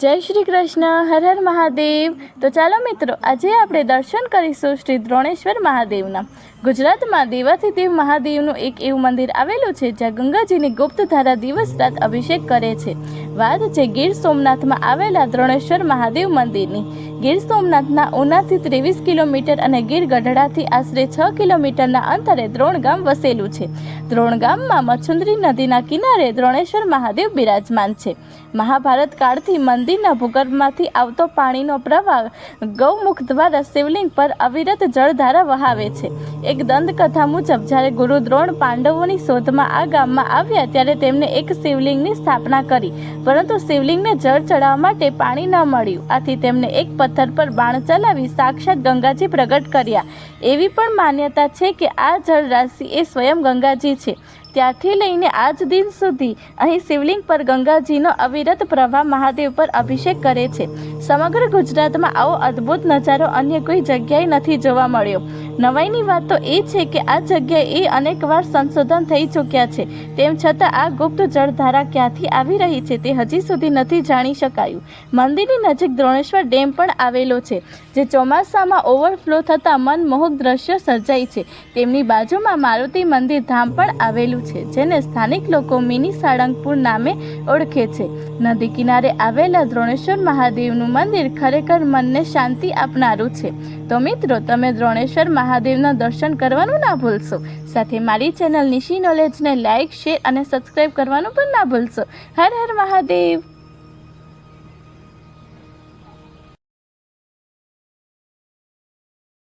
જય શ્રી કૃષ્ણ, હર હર મહાદેવ. તો ચાલો મિત્રો, આજે આપણે દર્શન કરીશું શ્રી દ્રોણેશ્વર મહાદેવના. ગુજરાતમાં દેવાધિદેવ મહાદેવનું એક એવું મંદિર આવેલું છે, જ્યાં ગંગાજીની ગુપ્ત ધારા દિવસ રાત અભિષેક કરે છે. વાત છે ગીર સોમનાથમાં આવેલા દ્રોણેશ્વર મહાદેવ મંદિરની. ગીર સોમનાથના ઉનાથી ત્રેવીસ કિલોમીટર અને ગીર ગઢડાથી આશરે છ કિલોમીટરના અંતરે દ્રોણ ગામ વસેલું છે. દ્રોણ ગામમાં મચ્છુંદરી નદીના કિનારે દ્રોણેશ્વર મહાદેવ બિરાજમાન છે. મહાભારત કાળથી મંદિરના ભૂગર્ભમાંથી આવતો પાણીનો પ્રવાહ ગૌમુખ દ્વારા શિવલિંગ પર અવિરત જળધારા વહાવે છે. એક દંતકથા મુજબ, જ્યારે ગુરુ દ્રોણ પાંડવોની શોધમાં આ ગામમાં આવ્યા ત્યારે તેમણે એક શિવલિંગની સ્થાપના કરી, પરંતુ શિવલિંગને જળ ચડાવવા માટે પાણી ન મળ્યું. આથી તેમને એક પથ્થર પર બાણ ચલાવી સાક્ષાત ગંગાજી પ્રગટ કર્યા. એવી પણ માન્યતા છે કે આ જળરાશિ એ સ્વયં ગંગાજી છે. ત્યારથી લઈને આજ દિન સુધી અહીં શિવલિંગ પર ગંગાજીનો અવિરત પ્રવાહ મહાદેવ પર અભિષેક કરે છે. સમગ્ર ગુજરાતમાં આવો અદ્ભુત નજારો અન્ય કોઈ જગ્યાએ નથી જોવા મળ્યો. નવાઈની વાત તો એ છે કે આ જગ્યાએ એ અનેકવાર સંશોધન થઈ ચૂક્યા છે. તેમ છતાં આ ગુપ્ત જળધારા ક્યાંથી આવી રહી છે તે હજી સુધી નથી જાણી શકાયું. મંદિરની નજીક દ્રોણેશ્વર ડેમ પણ આવેલો છે, જે ચોમાસામાં ઓવરફ્લો થતાં મનમોહક દ્રશ્ય સર્જાય છે. તેમની બાજુમાં મારુતિ મંદિર ધામ પણ આવેલું છે, જેને સ્થાનિક લોકો મિની સાળંગપુર નામે ઓળખે છે. નદી કિનારે આવેલા દ્રોણેશ્વર મહાદેવનું મંદિર ખરેખર મનને શાંતિ આપનારું છે. તો મિત્રો, તમે દ્રોણેશ્વર મહાદેવના દર્શન કરવાનું ના ભૂલશો. સાથે મારી ચેનલ નિશી નોલેજને લાઇક શેર અને સબસ્ક્રાઈબ કરવાનું પણ ના ભૂલશો. હર હર મહાદેવ.